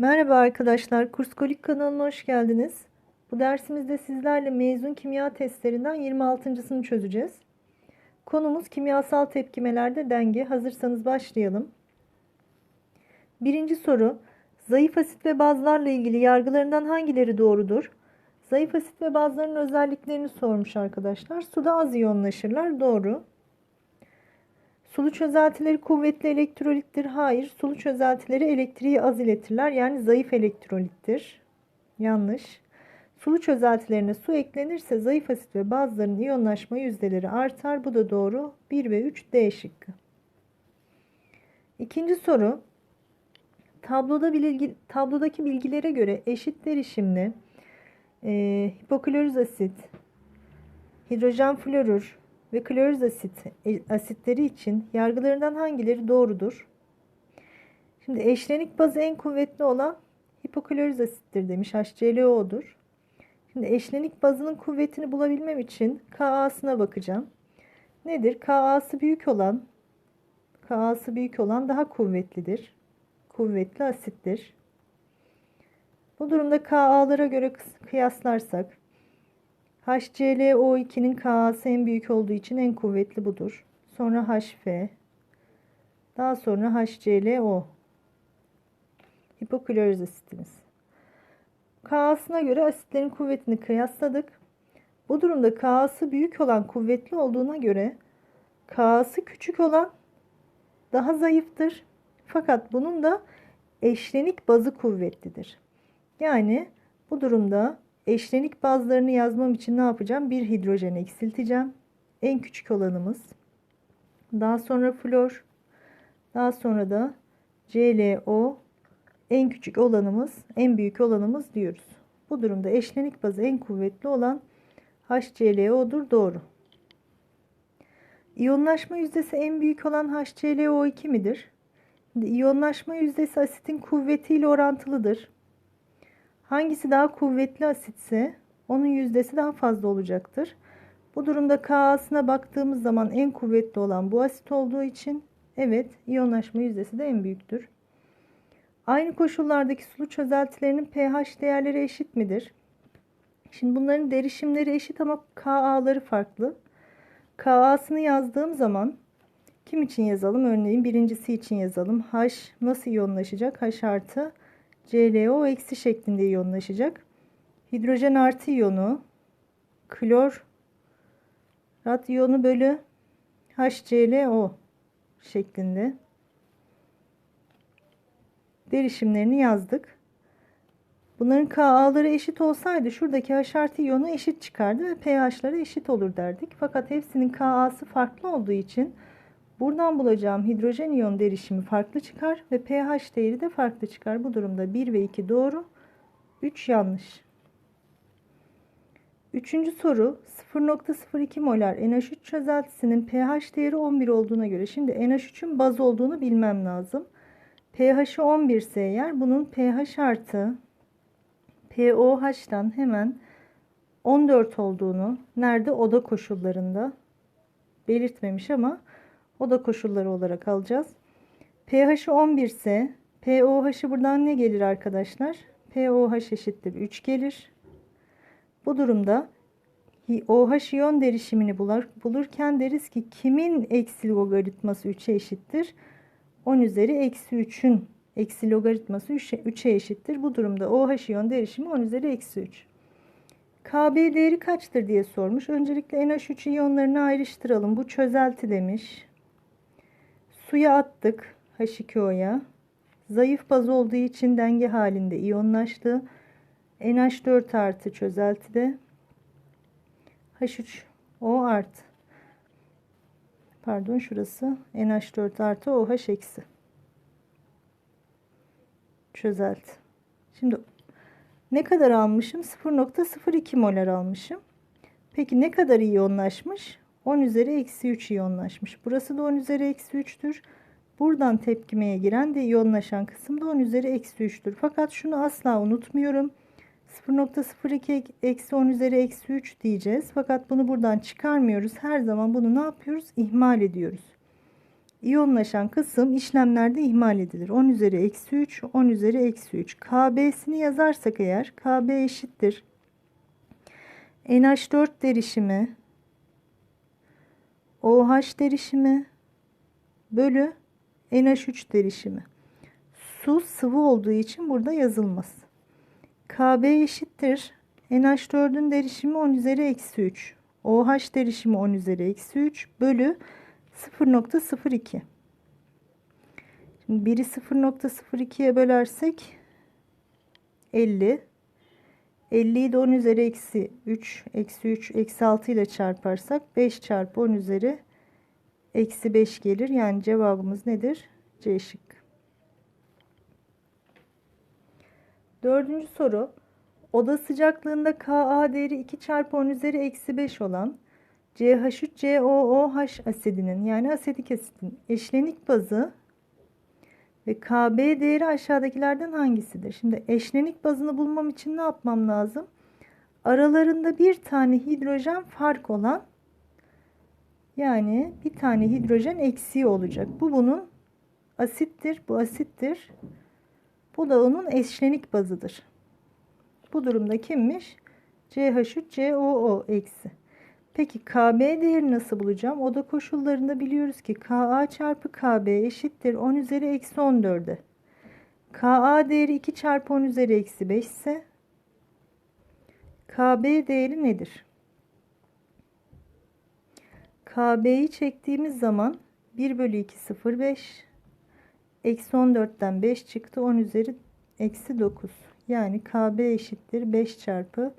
Merhaba arkadaşlar, Kurskolik kanalına hoş geldiniz. Bu dersimizde sizlerle mezun kimya testlerinden 26.sını çözeceğiz. Konumuz kimyasal tepkimelerde denge. Hazırsanız başlayalım. Birinci soru, zayıf asit ve bazlarla ilgili yargılarından hangileri doğrudur? Zayıf asit ve bazların özelliklerini sormuş arkadaşlar. Suda az iyonlaşırlar, doğru. Sulu çözeltileri kuvvetli elektrolittir. Hayır. Sulu çözeltileri elektriği az iletirler. Yani zayıf elektrolittir. Yanlış. Sulu çözeltilerine su eklenirse zayıf asit ve bazıların iyonlaşma yüzdeleri artar. Bu da doğru. 1 ve 3 D şıkkı. İkinci soru. Tabloda bilgi, tablodaki bilgilere göre eşit derişimli e, hipoklorüz asit, hidrojen florür, ve klorür asit e, asitleri için yargılarından hangileri doğrudur? Şimdi eşlenik bazı en kuvvetli olan hipoklorür asittir demiş. HClO'dur. Şimdi eşlenik bazının kuvvetini bulabilmem için Ka'sına bakacağım. Nedir? Ka'sı büyük olan Ka'sı büyük olan daha kuvvetlidir. Kuvvetli asittir. Bu durumda Ka'lara göre kıyaslarsak HClO2'nin K'sı en büyük olduğu için en kuvvetli budur. Sonra HF. Daha sonra HClO. Hipoklorüz asitimiz. K'sına göre asitlerin kuvvetini kıyasladık. Bu durumda K'sı büyük olan kuvvetli olduğuna göre K'sı küçük olan daha zayıftır. Fakat bunun da eşlenik bazı kuvvetlidir. Yani bu durumda Eşlenik bazlarını yazmam için ne yapacağım? Bir hidrojen eksilteceğim. En küçük olanımız. Daha sonra flor. Daha sonra da ClO en küçük olanımız, en büyük olanımız diyoruz. Bu durumda eşlenik bazı en kuvvetli olan HClO'dur. Doğru. İyonlaşma yüzdesi en büyük olan HClO2 midir? İyonlaşma yüzdesi asitin kuvvetiyle orantılıdır. Hangisi daha kuvvetli asitse onun yüzdesi daha fazla olacaktır. Bu durumda K'sına baktığımız zaman en kuvvetli olan bu asit olduğu için evet iyonlaşma yüzdesi de en büyüktür. Aynı koşullardaki sulu çözeltilerinin pH değerleri eşit midir? Şimdi bunların derişimleri eşit ama Ka'ları farklı. Ka'sını yazdığım zaman kim için yazalım? Örneğin birincisi için yazalım. H nasıl iyonlaşacak? H artı ClO eksi şeklinde iyonlaşacak. Hidrojen artı iyonu klor rat iyonu bölü HClO şeklinde derişimlerini yazdık. Bunların Ka'ları eşit olsaydı şuradaki H artı iyonu eşit çıkardı ve pH'ları eşit olur derdik. Fakat hepsinin Ka'sı farklı olduğu için Buradan bulacağım hidrojen iyon derişimi farklı çıkar ve pH değeri de farklı çıkar. Bu durumda 1 ve 2 doğru, 3 yanlış. Üçüncü soru 0.02 molar NH3 çözeltisinin pH değeri 11 olduğuna göre şimdi NH3'ün baz olduğunu bilmem lazım. pH'i 11 ise eğer bunun pH artı POH'tan hemen 14 olduğunu nerede oda koşullarında belirtmemiş ama oda koşulları olarak alacağız. pH'i 11 ise POH'ı buradan ne gelir arkadaşlar? POH eşittir 3 gelir. Bu durumda OH iyon derişimini bulur, bulurken deriz ki kimin eksi logaritması 3'e eşittir? 10 üzeri eksi 3'ün eksi logaritması 3'e eşittir. Bu durumda OH iyon derişimi 10 üzeri eksi 3. KB değeri kaçtır diye sormuş. Öncelikle NH3 iyonlarını ayrıştıralım. Bu çözelti demiş. Suya attık H2O'ya. Zayıf baz olduğu için denge halinde iyonlaştı. NH4 artı çözeltide H3O artı pardon şurası NH4 artı OH eksi çözelti. Şimdi ne kadar almışım? 0.02 molar almışım. Peki ne kadar iyonlaşmış? 10 üzeri eksi 3 iyonlaşmış. Burası da 10 üzeri eksi 3'tür. Buradan tepkimeye giren de iyonlaşan kısım da 10 üzeri eksi 3'tür. Fakat şunu asla unutmuyorum. 0.02 eksi 10 üzeri eksi 3 diyeceğiz. Fakat bunu buradan çıkarmıyoruz. Her zaman bunu ne yapıyoruz? İhmal ediyoruz. İyonlaşan kısım işlemlerde ihmal edilir. 10 üzeri eksi 3, 10 üzeri eksi 3. KB'sini yazarsak eğer KB eşittir. NH4 derişimi OH derişimi bölü NH3 derişimi. Su sıvı olduğu için burada yazılmaz. KB eşittir. NH4'ün derişimi 10 üzeri eksi 3. OH derişimi 10 üzeri eksi 3 bölü 0.02. Şimdi biri 0.02'ye bölersek 50. 50'yi de 10 üzeri eksi 3, eksi 3, eksi 6 ile çarparsak 5 çarpı 10 üzeri eksi 5 gelir. Yani cevabımız nedir? C şıkkı. Dördüncü soru. Oda sıcaklığında Ka değeri 2 çarpı 10 üzeri eksi 5 olan CH3COOH asidinin yani asetik asitin eşlenik bazı ve KB değeri aşağıdakilerden hangisidir? Şimdi eşlenik bazını bulmam için ne yapmam lazım? Aralarında bir tane hidrojen fark olan yani bir tane hidrojen eksiği olacak. Bu bunun asittir. Bu asittir. Bu da onun eşlenik bazıdır. Bu durumda kimmiş? CH3COO eksi. Peki KB değerini nasıl bulacağım? Oda koşullarında biliyoruz ki Ka çarpı KB eşittir 10 üzeri eksi 14'e. Ka değeri 2 çarpı 10 üzeri eksi 5 ise KB değeri nedir? KB'yi çektiğimiz zaman 1 bölü 2 0 5 eksi 14'ten 5 çıktı 10 üzeri eksi 9 yani KB eşittir 5 çarpı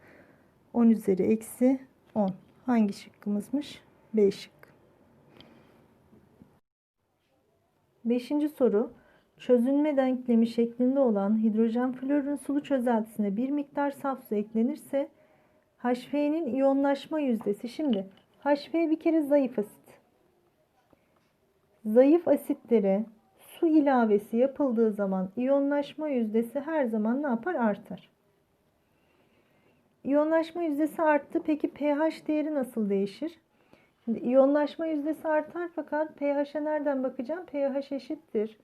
10 üzeri eksi 10 hangi şıkkımızmış B şık Beşinci soru çözünme denklemi şeklinde olan hidrojen florun sulu çözeltisine bir miktar saf su eklenirse HF'nin iyonlaşma yüzdesi şimdi HF bir kere zayıf asit zayıf asitlere su ilavesi yapıldığı zaman iyonlaşma yüzdesi her zaman ne yapar? Artar. İyonlaşma yüzdesi arttı. Peki pH değeri nasıl değişir? Şimdi yüzdesi artar fakat pH'e nereden bakacağım? pH eşittir.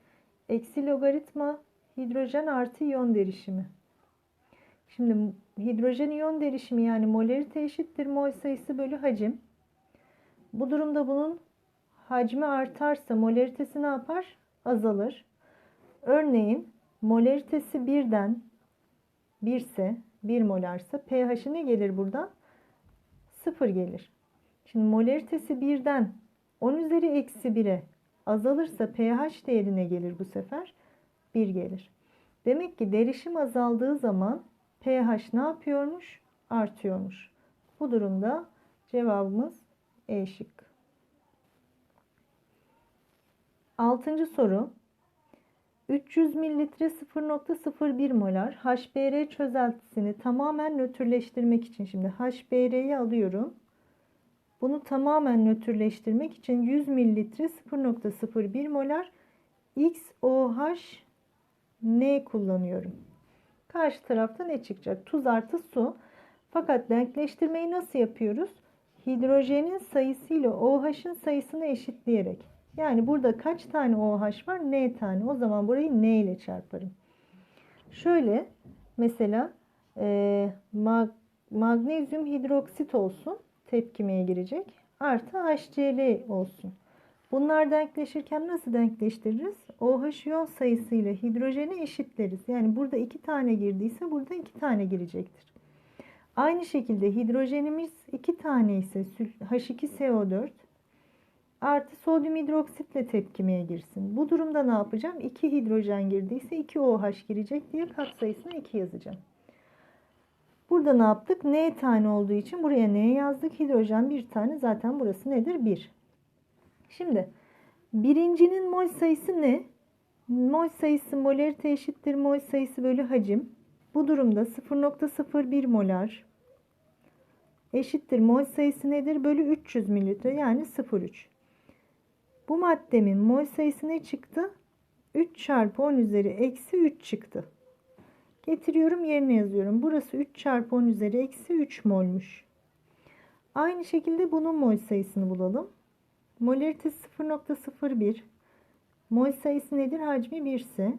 Eksi logaritma hidrojen artı iyon derişimi. Şimdi hidrojen iyon derişimi yani molarite eşittir mol sayısı bölü hacim. Bu durumda bunun hacmi artarsa molaritesi ne yapar? azalır. Örneğin molaritesi birden 1 ise 1 molarsa pH'i ne gelir buradan? 0 gelir. Şimdi molaritesi birden 10 üzeri eksi 1'e azalırsa pH değerine gelir bu sefer? 1 gelir. Demek ki derişim azaldığı zaman pH ne yapıyormuş? Artıyormuş. Bu durumda cevabımız E şık. Altıncı soru. 300 mililitre 0.01 molar HBr çözeltisini tamamen nötrleştirmek için şimdi HBr'yi alıyorum. Bunu tamamen nötrleştirmek için 100 mililitre 0.01 molar XOH N kullanıyorum. Karşı tarafta ne çıkacak? Tuz artı su. Fakat denkleştirmeyi nasıl yapıyoruz? Hidrojenin sayısı ile OH'ın sayısını eşitleyerek. Yani burada kaç tane OH var? N tane. O zaman burayı N ile çarparım. Şöyle mesela e, mag, magnezyum hidroksit olsun. Tepkimeye girecek. Artı HCl olsun. Bunlar denkleşirken nasıl denkleştiririz? OH iyon sayısı ile hidrojeni eşitleriz. Yani burada iki tane girdiyse burada iki tane girecektir. Aynı şekilde hidrojenimiz iki tane ise H2SO4 artı sodyum hidroksitle tepkimeye girsin. Bu durumda ne yapacağım? 2 hidrojen girdiyse 2 OH girecek diye katsayısına 2 yazacağım. Burada ne yaptık? N tane olduğu için buraya N yazdık. Hidrojen bir tane zaten burası nedir? 1. Şimdi birincinin mol sayısı ne? Mol sayısı molarite eşittir mol sayısı bölü hacim. Bu durumda 0.01 molar eşittir mol sayısı nedir? Bölü 300 mililitre yani 0,3. Bu maddemin mol sayısı ne çıktı? 3 çarpı 10 üzeri eksi 3 çıktı. Getiriyorum yerine yazıyorum. Burası 3 çarpı 10 üzeri eksi 3 molmuş. Aynı şekilde bunun mol sayısını bulalım. Molaritesi 0.01. Mol sayısı nedir? Hacmi 1 ise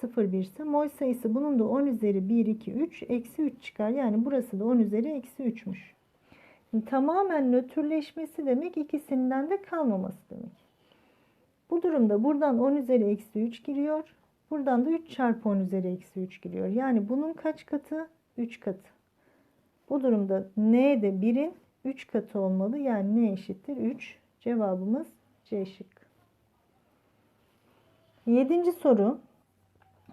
0 1 ise mol sayısı bunun da 10 üzeri 1 2 3 eksi 3 çıkar. Yani burası da 10 üzeri eksi 3'müş. Şimdi tamamen nötrleşmesi demek ikisinden de kalmaması demek. Bu durumda buradan 10 üzeri eksi 3 giriyor. Buradan da 3 çarpı 10 üzeri eksi 3 giriyor. Yani bunun kaç katı? 3 katı. Bu durumda n de 1'in 3 katı olmalı. Yani n eşittir 3. Cevabımız C şıkkı. Yedinci soru.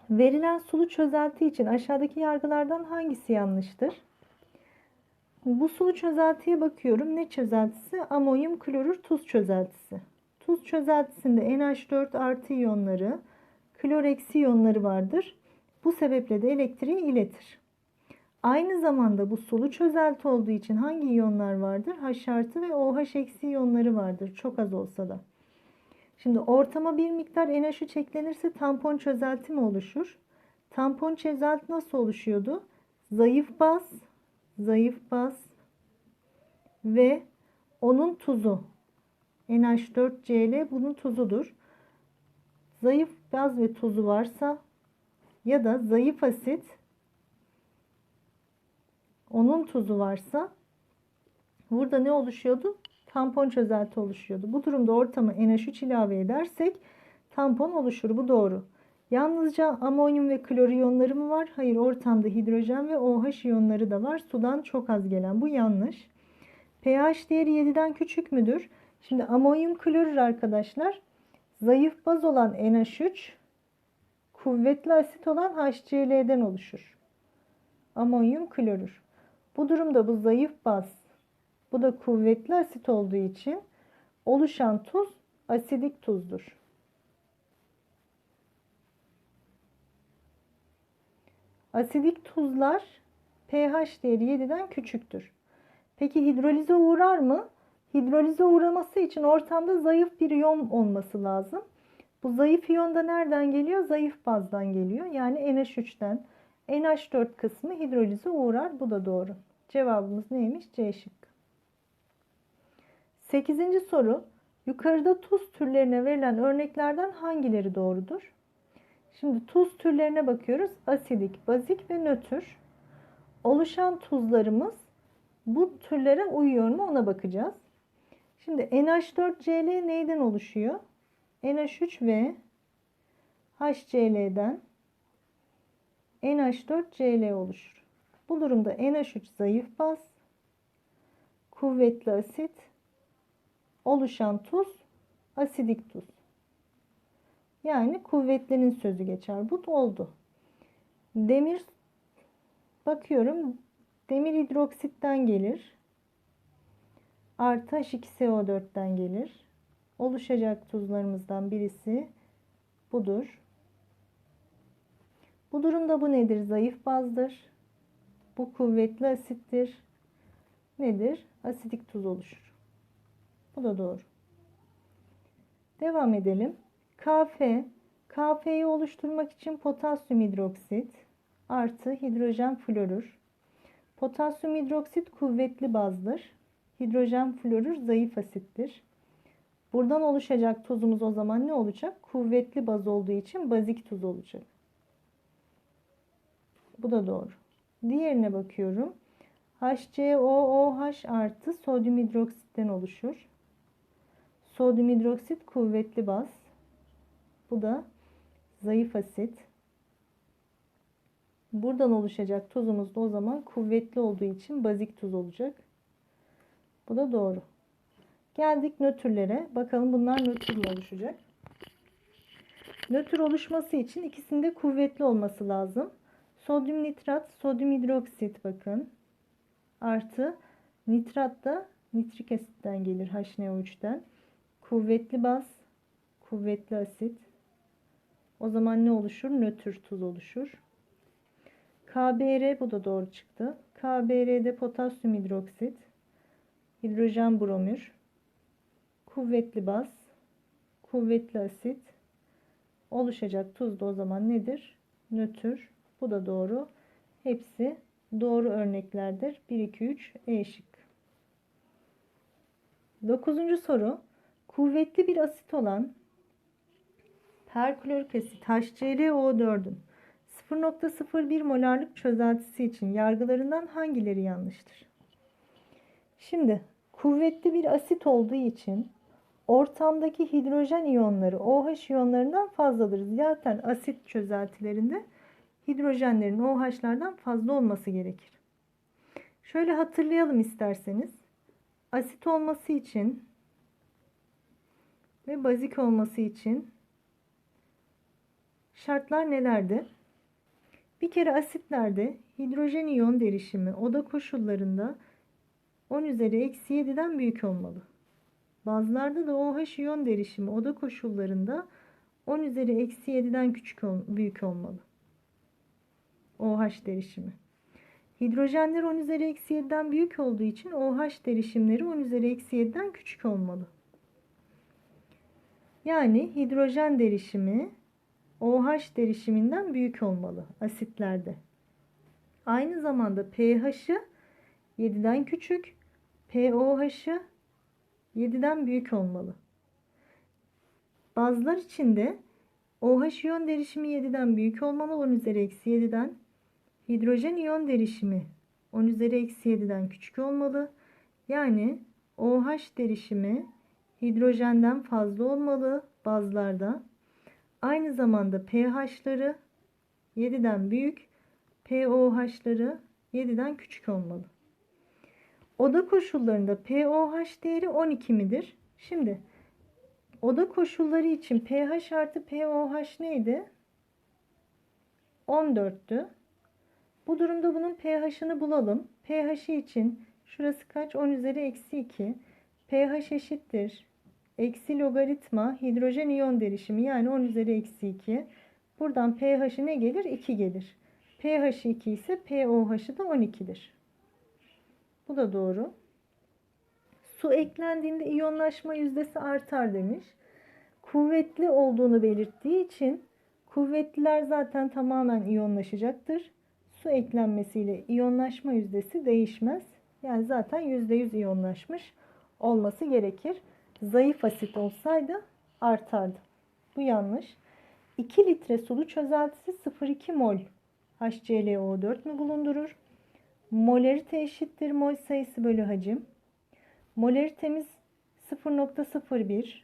Verilen sulu çözelti için aşağıdaki yargılardan hangisi yanlıştır? Bu sulu çözeltiye bakıyorum. Ne çözeltisi? Amonyum klorür tuz çözeltisi. Tuz çözeltisinde NH4 artı iyonları, klor eksi iyonları vardır. Bu sebeple de elektriği iletir. Aynı zamanda bu sulu çözelti olduğu için hangi iyonlar vardır? H artı ve OH eksi iyonları vardır. Çok az olsa da. Şimdi ortama bir miktar NH3 eklenirse tampon çözelti mi oluşur? Tampon çözelti nasıl oluşuyordu? Zayıf baz, zayıf baz ve onun tuzu. NH4Cl bunun tuzudur. Zayıf baz ve tuzu varsa ya da zayıf asit onun tuzu varsa burada ne oluşuyordu? Tampon çözelti oluşuyordu. Bu durumda ortama NH3 ilave edersek tampon oluşur. Bu doğru. Yalnızca amonyum ve klor iyonları mı var? Hayır ortamda hidrojen ve OH iyonları da var. Sudan çok az gelen. Bu yanlış. pH değeri 7'den küçük müdür? Şimdi amonyum klorür arkadaşlar zayıf baz olan NH3 kuvvetli asit olan HCl'den oluşur. Amonyum klorür. Bu durumda bu zayıf baz bu da kuvvetli asit olduğu için oluşan tuz asidik tuzdur. Asidik tuzlar pH değeri 7'den küçüktür. Peki hidrolize uğrar mı? Hidrolize uğraması için ortamda zayıf bir iyon olması lazım. Bu zayıf iyon da nereden geliyor? Zayıf bazdan geliyor. Yani NH3'ten. NH4 kısmı hidrolize uğrar. Bu da doğru. Cevabımız neymiş? C şıkkı. 8. soru. Yukarıda tuz türlerine verilen örneklerden hangileri doğrudur? Şimdi tuz türlerine bakıyoruz. Asidik, bazik ve nötr. Oluşan tuzlarımız bu türlere uyuyor mu ona bakacağız. Şimdi NH4Cl neyden oluşuyor? NH3 ve HCl'den NH4Cl oluşur. Bu durumda NH3 zayıf baz, kuvvetli asit, oluşan tuz asidik tuz. Yani kuvvetlinin sözü geçer. Bu oldu. Demir bakıyorum demir hidroksitten gelir. Artı H2SO4'ten gelir. Oluşacak tuzlarımızdan birisi budur. Bu durumda bu nedir? Zayıf bazdır. Bu kuvvetli asittir. Nedir? Asidik tuz oluşur. Bu da doğru. Devam edelim. Kf, Kf'yi oluşturmak için potasyum hidroksit artı hidrojen florür. Potasyum hidroksit kuvvetli bazdır. Hidrojen florür zayıf asittir. Buradan oluşacak tuzumuz o zaman ne olacak? Kuvvetli baz olduğu için bazik tuz olacak. Bu da doğru. Diğerine bakıyorum. HCOOH artı sodyum hidroksitten oluşur. Sodyum hidroksit kuvvetli baz. Bu da zayıf asit. Buradan oluşacak tuzumuz da o zaman kuvvetli olduğu için bazik tuz olacak. Bu da doğru. Geldik nötrlere. Bakalım bunlar nötrle oluşacak. Nötr oluşması için ikisinde kuvvetli olması lazım. Sodyum nitrat, sodyum hidroksit bakın. Artı nitrat da nitrik asitten gelir HNO3'ten. Kuvvetli baz, kuvvetli asit. O zaman ne oluşur? Nötr tuz oluşur. KBr bu da doğru çıktı. KBr'de potasyum hidroksit, hidrojen bromür, kuvvetli baz, kuvvetli asit oluşacak tuz da o zaman nedir? Nötr. Bu da doğru. Hepsi doğru örneklerdir. 1 2 3 E şık. 9. soru. Kuvvetli bir asit olan Perklorik asit HClO4'ün 0.01 molarlık çözeltisi için yargılarından hangileri yanlıştır? Şimdi kuvvetli bir asit olduğu için ortamdaki hidrojen iyonları OH iyonlarından fazladır. Zaten asit çözeltilerinde hidrojenlerin OH'lardan fazla olması gerekir. Şöyle hatırlayalım isterseniz. Asit olması için ve bazik olması için şartlar nelerdi? Bir kere asitlerde hidrojen iyon derişimi oda koşullarında 10 üzeri eksi 7'den büyük olmalı. Bazılarda da OH iyon derişimi oda koşullarında 10 üzeri eksi 7'den küçük ol, büyük olmalı. OH derişimi. Hidrojenler 10 üzeri eksi 7'den büyük olduğu için OH derişimleri 10 üzeri eksi 7'den küçük olmalı. Yani hidrojen derişimi OH derişiminden büyük olmalı asitlerde. Aynı zamanda pH'ı 7'den küçük, pOH'ı 7'den büyük olmalı. Bazılar için de OH iyon derişimi 7'den büyük olmalı 10 üzeri eksi 7'den. Hidrojen iyon derişimi 10 üzeri eksi 7'den küçük olmalı. Yani OH derişimi hidrojenden fazla olmalı bazılarda. Aynı zamanda pH'ları 7'den büyük, pOH'ları 7'den küçük olmalı. Oda koşullarında pOH değeri 12 midir? Şimdi oda koşulları için pH artı pOH neydi? 14'tü. Bu durumda bunun pH'ını bulalım. pH için şurası kaç? 10 üzeri eksi 2. pH eşittir. Eksi logaritma hidrojen iyon derişimi yani 10 üzeri eksi 2. Buradan pH'i ne gelir? 2 gelir. pH 2 ise pOH'ı da 12'dir. Bu da doğru. Su eklendiğinde iyonlaşma yüzdesi artar demiş. Kuvvetli olduğunu belirttiği için kuvvetliler zaten tamamen iyonlaşacaktır. Su eklenmesiyle iyonlaşma yüzdesi değişmez. Yani zaten %100 iyonlaşmış olması gerekir. Zayıf asit olsaydı artardı. Bu yanlış. 2 litre sulu çözeltisi 0,2 mol HClO4 mü bulundurur? Molarite eşittir mol sayısı bölü hacim. Molaritemiz 0.01.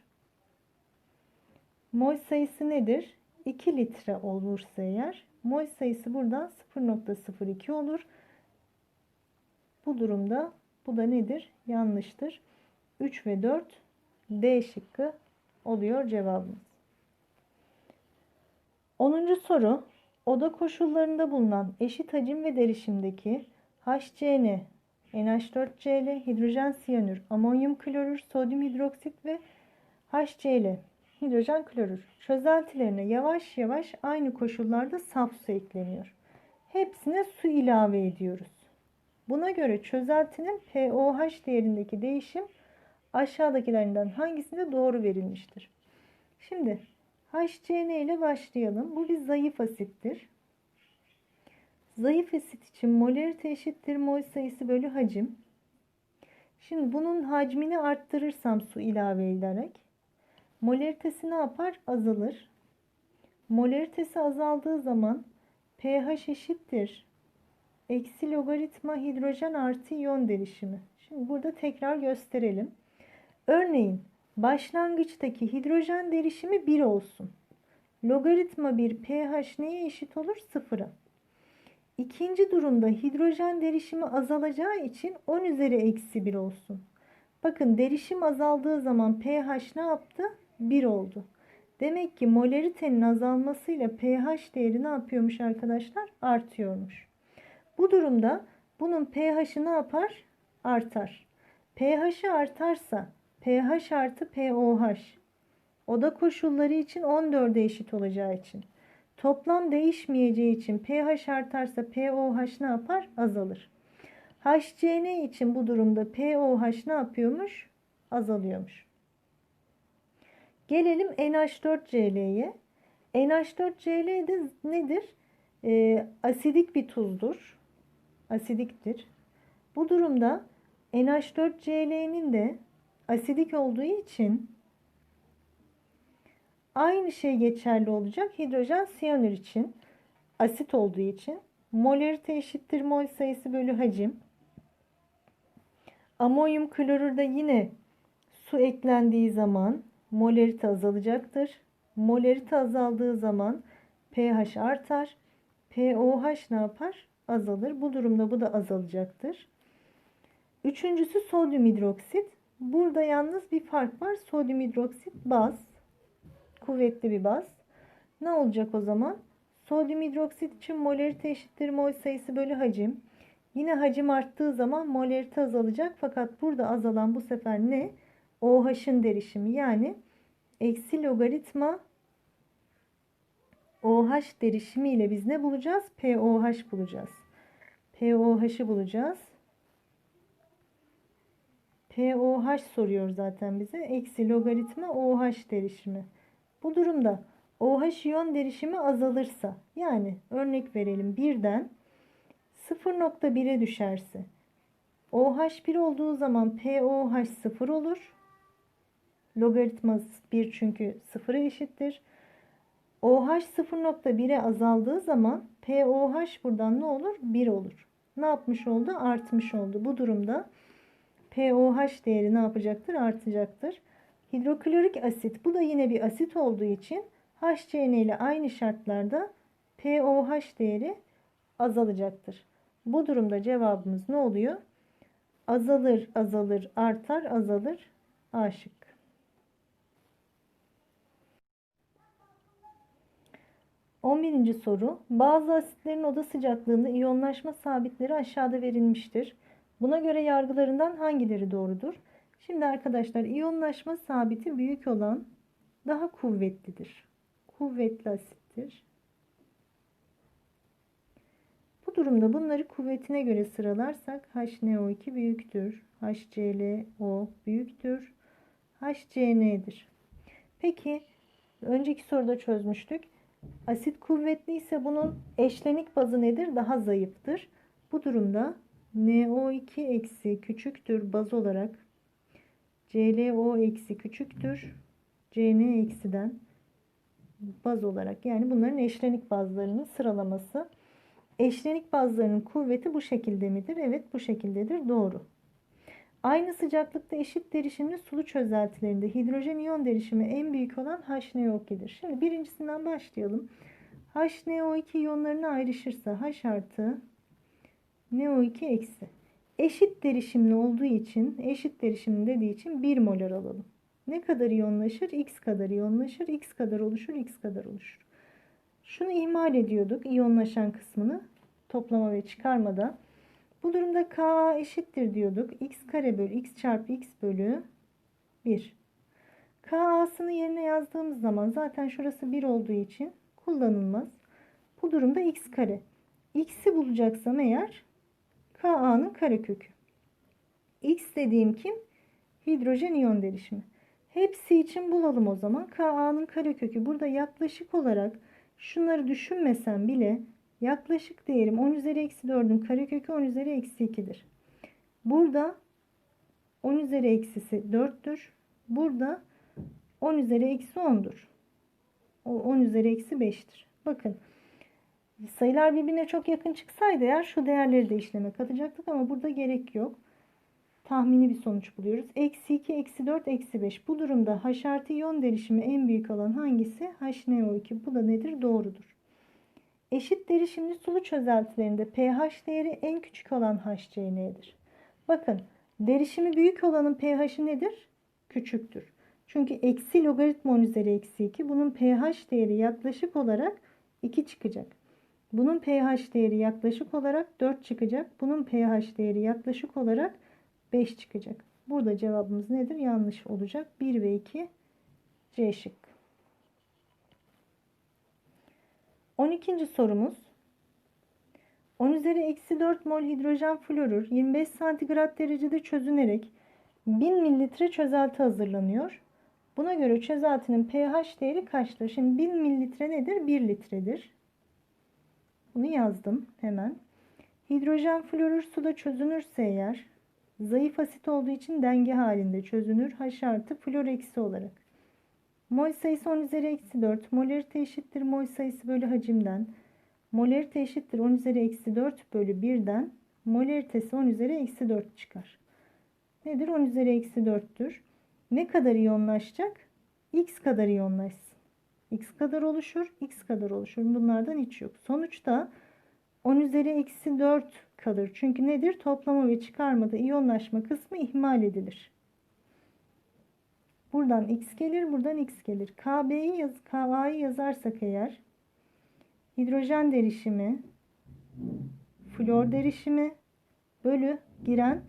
Mol sayısı nedir? 2 litre olursa eğer mol sayısı buradan 0.02 olur. Bu durumda bu da nedir? Yanlıştır. 3 ve 4 D şıkkı oluyor cevabımız. 10. soru oda koşullarında bulunan eşit hacim ve derişimdeki HCN, NH4Cl, hidrojen siyanür, amonyum klorür, sodyum hidroksit ve HCl, hidrojen klorür çözeltilerine yavaş yavaş aynı koşullarda saf su ekleniyor. Hepsine su ilave ediyoruz. Buna göre çözeltinin pOH değerindeki değişim aşağıdakilerinden hangisinde doğru verilmiştir? Şimdi HCN ile başlayalım. Bu bir zayıf asittir. Zayıf asit için molarite eşittir mol sayısı bölü hacim. Şimdi bunun hacmini arttırırsam su ilave ederek molaritesi ne yapar? Azalır. Molaritesi azaldığı zaman pH eşittir. Eksi logaritma hidrojen artı iyon derişimi. Şimdi burada tekrar gösterelim. Örneğin başlangıçtaki hidrojen derişimi 1 olsun. Logaritma bir pH neye eşit olur? 0'a. İkinci durumda hidrojen derişimi azalacağı için 10 üzeri eksi 1 olsun. Bakın derişim azaldığı zaman pH ne yaptı? 1 oldu. Demek ki molaritenin azalmasıyla pH değeri ne yapıyormuş arkadaşlar? Artıyormuş. Bu durumda bunun pH'i ne yapar? Artar. pH'i artarsa pH artı pOH oda koşulları için 14'e eşit olacağı için toplam değişmeyeceği için pH artarsa pOH ne yapar? Azalır. HCN için bu durumda pOH ne yapıyormuş? Azalıyormuş. Gelelim NH4Cl'ye. NH4Cl de nedir? E, asidik bir tuzdur. Asidiktir. Bu durumda NH4Cl'nin de asidik olduğu için Aynı şey geçerli olacak hidrojen siyanür için. Asit olduğu için. Molarite eşittir mol sayısı bölü hacim. Amonyum klorürde yine su eklendiği zaman molarite azalacaktır. Molarite azaldığı zaman pH artar. pOH ne yapar? Azalır. Bu durumda bu da azalacaktır. Üçüncüsü sodyum hidroksit. Burada yalnız bir fark var. Sodyum hidroksit baz. Kuvvetli bir baz. Ne olacak o zaman? Sodyum hidroksit için molarite eşittir mol sayısı bölü hacim. Yine hacim arttığı zaman molarite azalacak. Fakat burada azalan bu sefer ne? OH'ın derişimi. Yani eksi logaritma OH derişimi ile biz ne bulacağız? POH bulacağız. POH'ı bulacağız. POH soruyor zaten bize. Eksi logaritma OH derişimi. Bu durumda OH iyon derişimi azalırsa yani örnek verelim birden 0.1'e düşerse OH 1 olduğu zaman POH 0 olur. Logaritma 1 çünkü 0'a eşittir. OH 0.1'e azaldığı zaman POH buradan ne olur? 1 olur. Ne yapmış oldu? Artmış oldu. Bu durumda POH değeri ne yapacaktır? Artacaktır. Hidroklorik asit bu da yine bir asit olduğu için HCN ile aynı şartlarda POH değeri azalacaktır. Bu durumda cevabımız ne oluyor? Azalır, azalır, artar, azalır. A şıkkı. On birinci soru. Bazı asitlerin oda sıcaklığında iyonlaşma sabitleri aşağıda verilmiştir. Buna göre yargılarından hangileri doğrudur? Şimdi arkadaşlar iyonlaşma sabiti büyük olan daha kuvvetlidir. Kuvvetli asittir. Bu durumda bunları kuvvetine göre sıralarsak HNO2 büyüktür. HClO büyüktür. HCn'dir. Peki önceki soruda çözmüştük. Asit kuvvetli ise bunun eşlenik bazı nedir? Daha zayıftır. Bu durumda NO2 eksi küçüktür baz olarak ClO eksi küçüktür Cn eksiden baz olarak yani bunların eşlenik bazlarının sıralaması. Eşlenik bazlarının kuvveti bu şekilde midir? Evet bu şekildedir. Doğru. Aynı sıcaklıkta eşit derişimli sulu çözeltilerinde hidrojen iyon derişimi en büyük olan HNO2'dir. Şimdi birincisinden başlayalım. HNO2 iyonlarına ayrışırsa H artı NO2 eksi. Eşit derişimli olduğu için, eşit derişimli dediği için 1 molar alalım. Ne kadar iyonlaşır? X kadar iyonlaşır. X kadar oluşur. X kadar oluşur. Şunu ihmal ediyorduk. iyonlaşan kısmını toplama ve çıkarmada. Bu durumda K eşittir diyorduk. X kare bölü X çarpı X bölü 1. K'sını yerine yazdığımız zaman zaten şurası 1 olduğu için kullanılmaz. Bu durumda X kare. X'i bulacaksam eğer Ka'nın karekökü. X dediğim kim? Hidrojen iyon derişimi. Hepsi için bulalım o zaman. Ka'nın karekökü. Burada yaklaşık olarak şunları düşünmesem bile yaklaşık değerim 10 üzeri eksi 4'ün karekökü 10 üzeri eksi 2'dir. Burada 10 üzeri eksisi 4'tür. Burada 10 üzeri eksi 10'dur. O 10 üzeri eksi 5'tir. Bakın sayılar birbirine çok yakın çıksaydı eğer şu değerleri de işleme katacaktık ama burada gerek yok tahmini bir sonuç buluyoruz. Eksi 2, eksi 4, eksi 5. Bu durumda H artı iyon derişimi en büyük olan hangisi? HNO2. Bu da nedir? Doğrudur. Eşit derişimli sulu çözeltilerinde pH değeri en küçük olan HCn'dir. Bakın derişimi büyük olanın pH'i nedir? Küçüktür. Çünkü eksi logaritma 10 üzeri eksi 2. Bunun pH değeri yaklaşık olarak 2 çıkacak. Bunun pH değeri yaklaşık olarak 4 çıkacak. Bunun pH değeri yaklaşık olarak 5 çıkacak. Burada cevabımız nedir? Yanlış olacak. 1 ve 2 C şık. 12. sorumuz. 10 üzeri eksi 4 mol hidrojen florür 25 santigrat derecede çözünerek 1000 mililitre çözelti hazırlanıyor. Buna göre çözeltinin pH değeri kaçtır? Şimdi 1000 mililitre nedir? 1 litredir. Bunu yazdım hemen. Hidrojen florür suda çözünürse eğer Zayıf asit olduğu için denge halinde çözünür. H artı flor eksi olarak. Mol sayısı 10 üzeri eksi 4. Molarite eşittir mol sayısı bölü hacimden. Molarite eşittir 10 üzeri eksi 4 bölü 1'den. Molaritesi 10 üzeri eksi 4 çıkar. Nedir? 10 üzeri eksi 4'tür. Ne kadar iyonlaşacak? X kadar iyonlaşsın. X kadar oluşur, X kadar oluşur. Bunlardan hiç yok. Sonuçta 10 üzeri eksi 4 kalır. Çünkü nedir? Toplama ve çıkarmada iyonlaşma kısmı ihmal edilir. Buradan x gelir, buradan x gelir. KB'yi yaz, KA'yı yazarsak eğer hidrojen derişimi, flor derişimi bölü giren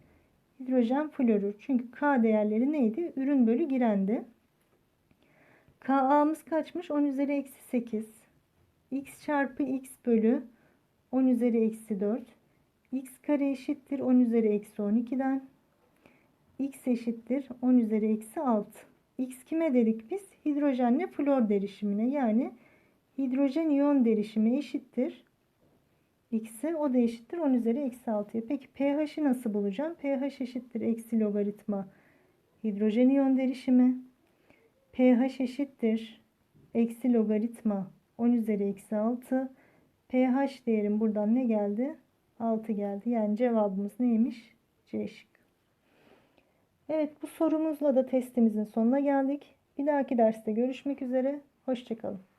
hidrojen florür. Çünkü K değerleri neydi? Ürün bölü girendi. KA'mız kaçmış? 10 üzeri eksi 8. X çarpı X bölü 10 üzeri eksi 4. X kare eşittir 10 üzeri eksi 12'den. X eşittir 10 üzeri eksi 6. X kime dedik biz? Hidrojenle flor derişimine yani hidrojen iyon derişimi eşittir. X'e o da eşittir 10 üzeri eksi 6'ya. Peki pH'i nasıl bulacağım? pH eşittir eksi logaritma hidrojen iyon derişimi. pH eşittir eksi logaritma 10 üzeri eksi 6. pH değerim buradan ne geldi? 6 geldi. Yani cevabımız neymiş? C şıkkı. Evet bu sorumuzla da testimizin sonuna geldik. Bir dahaki derste görüşmek üzere. Hoşçakalın.